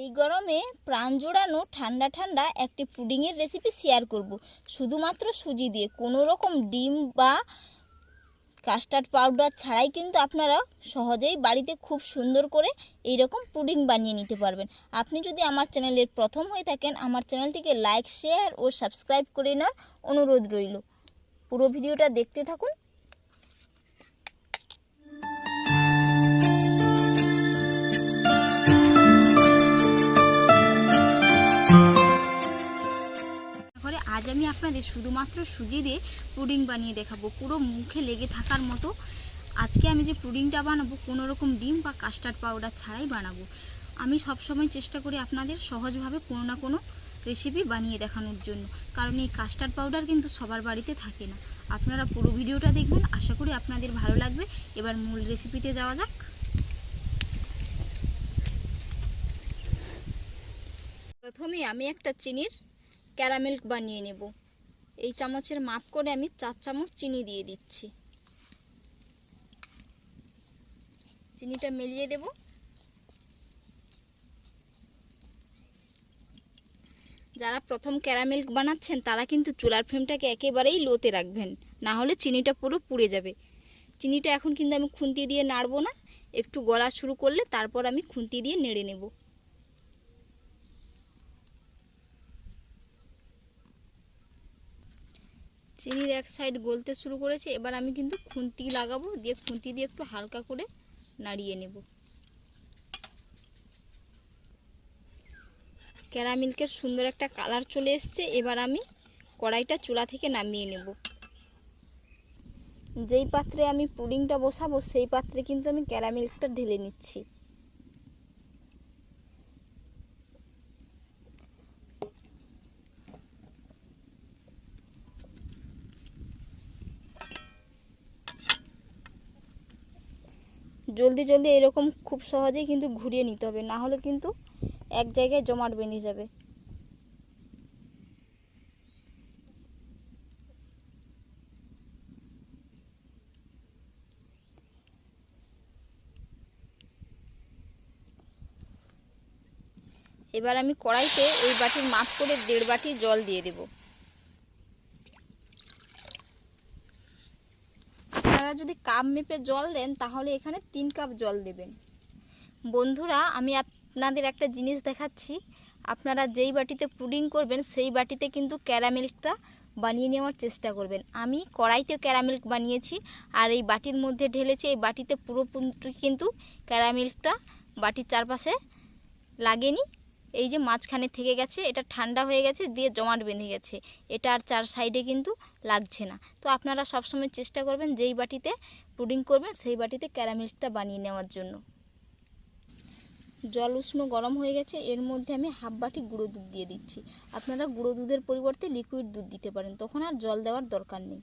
এই গরমে প্রাণ জোড়ানো ঠান্ডা ঠান্ডা একটি পুডিংয়ের রেসিপি শেয়ার করব। শুধুমাত্র সুজি দিয়ে। কোনো রকম ডিম বা কাস্টার্ড পাউডার ছাড়াই কিন্তু আপনারা সহজেই বাড়িতে খুব সুন্দর করে এই রকম পুডিং বানিয়ে নিতে পারবেন। আপনি যদি আমার চ্যানেলের প্রথম হয়ে থাকেন, আমার চ্যানেলটিকে লাইক শেয়ার ও সাবস্ক্রাইব করে নেওয়ার অনুরোধ রইল। পুরো ভিডিওটা দেখতে থাকুন। আপনাদের শুধুমাত্র সুজি দিয়ে পুডিং বানিয়ে দেখাবো। পুরো মুখে লেগে থাকার মতো। আজকে আমি যে পুডিংটা বানাবো কোনো রকম ডিম বা কাস্টার্ড পাউডার ছাড়াই বানাবো। আমি সবসময় চেষ্টা করি আপনাদের সহজভাবে কোনো না কোনো রেসিপি বানিয়ে দেখানোর জন্য। কারণ এই কাস্টার্ড পাউডার কিন্তু সবার বাড়িতে থাকে না। আপনারা পুরো ভিডিওটা দেখবেন। আশা করি আপনাদের ভালো লাগবে। এবার মূল রেসিপিতে যাওয়া যাক। প্রথমে আমি একটা চিনির ক্যারামেল বানিয়ে নেব। এই চামচের মাপ করে আমি চার চামচ চিনি দিয়ে দিচ্ছি। চিনিটা মিলিয়ে দেব। যারা প্রথম ক্যারামেল বানাচ্ছেন, তারা কিন্তু চুলার ফ্লেমটাকে একেবারেই লোতে রাখবেন। না হলে চিনিটা পুরো পুড়ে যাবে। চিনিটা এখন কিন্তু আমি খুন্তি দিয়ে নাড়বো না। একটু গলা শুরু করলে তারপর আমি খুন্তি দিয়ে নেড়ে নেব। চিনির এক সাইড গলতে শুরু করেছে, এবার আমি কিন্তু খুন্তি লাগাবো, দিয়ে খুন্তি দিয়ে একটু হালকা করে নাড়িয়ে নেব। ক্যারামিল্কের সুন্দর একটা কালার চলে এসছে, এবার আমি কড়াইটা চুলা থেকে নামিয়ে নেব। যেই পাত্রে আমি পুডিংটা বসাবো, সেই পাত্রে কিন্তু আমি ক্যারামিল্কটা ঢেলে নিচ্ছি। জলদি জলদি এরকম খুব সহজেই কিন্তু ঘুরিয়ে নিতে হবে, না হলে কিন্তু এক জায়গায় জমাট বেঁধে যাবে। এবার আমি কড়াইতে এই বাটির মাপ করে দেড় বাটি জল দিয়ে দেব। আপনারা যদি কাপ মেপে জল দেন, তাহলে এখানে তিন কাপ জল দেবেন। বন্ধুরা, আমি আপনাদের একটা জিনিস দেখাচ্ছি। আপনারা যেই বাটিতে পুডিং করবেন, সেই বাটিতে কিন্তু ক্যারামেলটা বানিয়ে নেওয়ার চেষ্টা করবেন। আমি কড়াইতে ক্যারামেল বানিয়েছি, আর এই বাটির মধ্যে ঢেলেছি, এই বাটিতে পুরোপুরি কিন্তু ক্যারামিল্কটা বাটির চারপাশে লাগেনি। এই যে মাঝখানে থেকে গেছে, এটা ঠান্ডা হয়ে গেছে, দিয়ে জমাট বেঁধে গেছে। এটা আর চার সাইডে কিন্তু লাগছে না। তো আপনারা সবসময় চেষ্টা করবেন যেই বাটিতে পুডিং করবেন, সেই বাটিতে ক্যারামেলটা বানিয়ে নেওয়ার জন্য। জল উষ্ণ গরম হয়ে গেছে, এর মধ্যে আমি হাফ বাটি গুঁড়ো দুধ দিয়ে দিচ্ছি। আপনারা গুঁড়ো দুধের পরিবর্তে লিকুইড দুধ দিতে পারেন, তখন আর জল দেওয়ার দরকার নেই।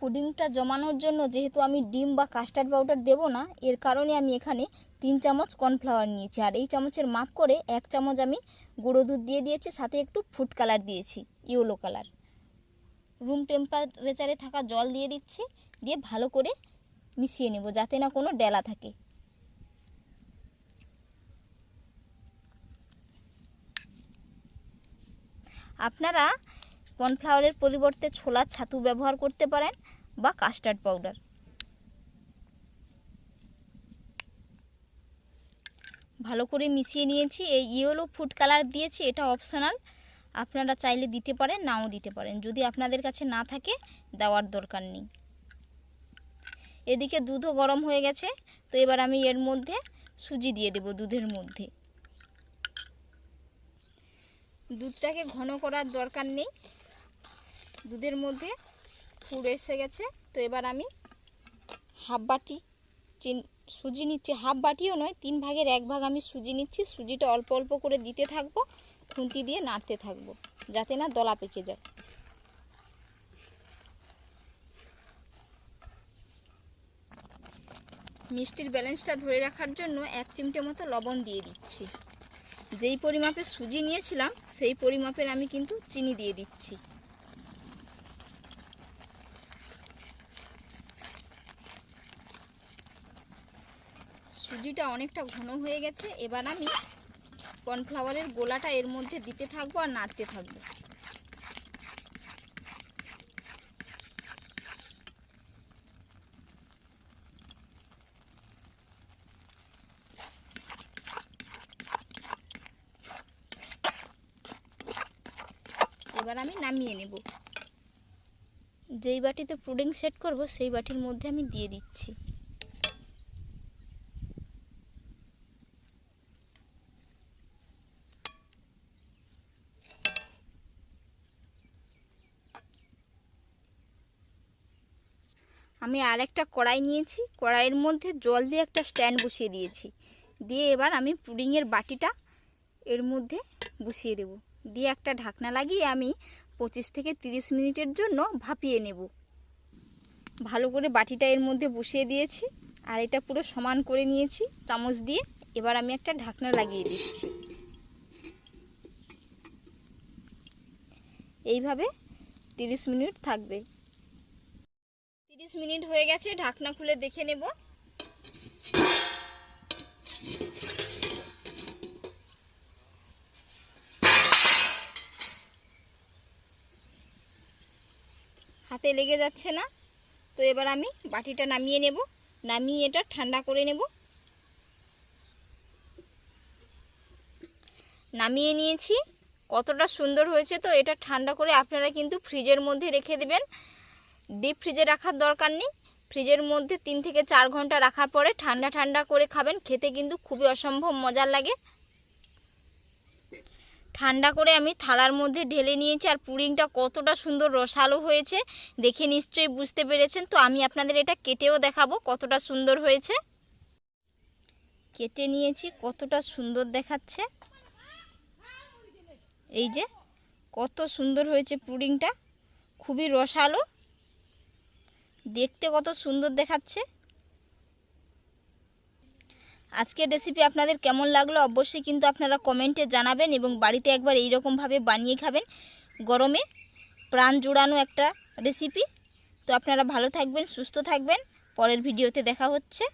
পুডিংটা জমানোর জন্য যেহেতু আমি ডিম বা কাস্টার্ড পাউডার দেবো না, এর কারণে আমি এখানে তিন চামচ কর্নফ্লাওয়ার নিয়েছি। আর এই চামচের মাপ করে এক চামচ আমি গুঁড়ো দুধ দিয়ে দিয়েছি, সাথে একটু ফুড কালার দিয়েছি, ইয়েলো কালার। রুম টেম্পারেচারে থাকা জল দিয়ে দিচ্ছি, দিয়ে ভালো করে মিশিয়ে নেব যাতে না কোনো ডেলা থাকে। আপনারা কর্নফ্লাওয়ারের পরিবর্তে ছোলার ছাতু ব্যবহার করতে পারেন বা কাস্টার্ড পাউডার। ভালো করে মিশিয়ে নিয়েছি। এই ইয়েলো ফুড কালার দিয়েছি, এটা অপশনাল আপনারা চাইলে দিতে পারেন, নাও দিতে পারেন। যদি আপনাদের কাছে না থাকে, দেওয়ার দরকার নেই। এদিকে দুধও গরম হয়ে গেছে। তো এবার আমি এর মধ্যে সুজি দিয়ে দেব দুধের মধ্যে। দুধটাকে ঘন করার দরকার নেই। দুধের মধ্যে ফুড এসে গেছে। তো এবার আমি হাফ বাটি সুজি নিচ্ছি। হাফ বাটিও নয়, তিন ভাগের এক ভাগ আমি সুজি নিচ্ছি। সুজিটা অল্প অল্প করে দিতে থাকব, খুন্তি দিয়ে নাড়তে থাকব, যাতে না দলা পেকে যায়। মিষ্টির ব্যালেন্সটা ধরে রাখার জন্য এক চিমটে মতো লবণ দিয়ে দিচ্ছি। যেই পরিমাপে সুজি নিয়েছিলাম, সেই পরিমাপের আমি কিন্তু চিনি দিয়ে দিচ্ছি। সুজিটা অনেকটা ঘন হয়ে গেছে, এবার আমি কর্নফ্লাওয়ারের গোলাটা এর মধ্যে দিতে থাকব আর নাড়তে থাকব। এবার আমি নামিয়ে নেব। যেই বাটিতে পুডিং সেট করব, সেই বাটির মধ্যে আমি দিয়ে দিচ্ছি। আমি আর একটা কড়াই নিয়েছি। কড়াইয়ের মধ্যে জল দিয়ে একটা স্ট্যান্ড বসিয়ে দিয়েছি। দিয়ে এবার আমি পুডিংয়ের বাটিটা এর মধ্যে বসিয়ে দেব। দিয়ে একটা ঢাকনা লাগিয়ে আমি পঁচিশ থেকে তিরিশ মিনিটের জন্য ভাপিয়ে নেব। ভালো করে বাটিটা এর মধ্যে বসিয়ে দিয়েছি আর এটা পুরো সমান করে নিয়েছি। চামচ দিয়ে এবার আমি একটা ঢাকনা লাগিয়ে দিচ্ছি। এইভাবে তিরিশ মিনিট থাকবে। মিনিট হয়ে গেছে, ঢাকনা খুলে দেখে নেব। হাতে লেগে যাচ্ছে না, তো এবার আমি বাটিটা নামিয়ে নেব। নামিয়ে এটা ঠান্ডা করে নেব। নামিয়ে নিয়েছি। কতটা সুন্দর হয়েছে তো, এটা ঠান্ডা করে আপনারা কিন্তু ফ্রিজের মধ্যে রেখে দেবেন। ডিপ ফ্রিজে রাখার দরকার নেই। ফ্রিজের মধ্যে তিন থেকে চার ঘণ্টা রাখার পরে ঠান্ডা ঠান্ডা করে খাবেন। খেতে কিন্তু খুবই অসম্ভব মজার লাগে। ঠান্ডা করে আমি থালার মধ্যে ঢেলে নিয়েছি আর পুডিংটা কতটা সুন্দর রসালো হয়েছে দেখে নিশ্চয়ই বুঝতে পেরেছেন। তো আমি আপনাদের এটা কেটেও দেখাবো কতটা সুন্দর হয়েছে। কেটে নিয়েছি, কতটা সুন্দর দেখাচ্ছে। এই যে কত সুন্দর হয়েছে পুডিংটা খুবই রসালো। দেখতে কত সুন্দর দেখাচ্ছে। আজকের রেসিপি আপনাদের কেমন লাগল অবশ্যই কিন্তু আপনারা কমেন্টে জানাবেন এবং বাড়িতে একবার এইরকমভাবে বানিয়ে খাবেন। গরমে প্রাণ জুড়ানো একটা রেসিপি তো আপনারা ভালো থাকবেন, সুস্থ থাকবেন। পরের ভিডিওতে দেখা হচ্ছে।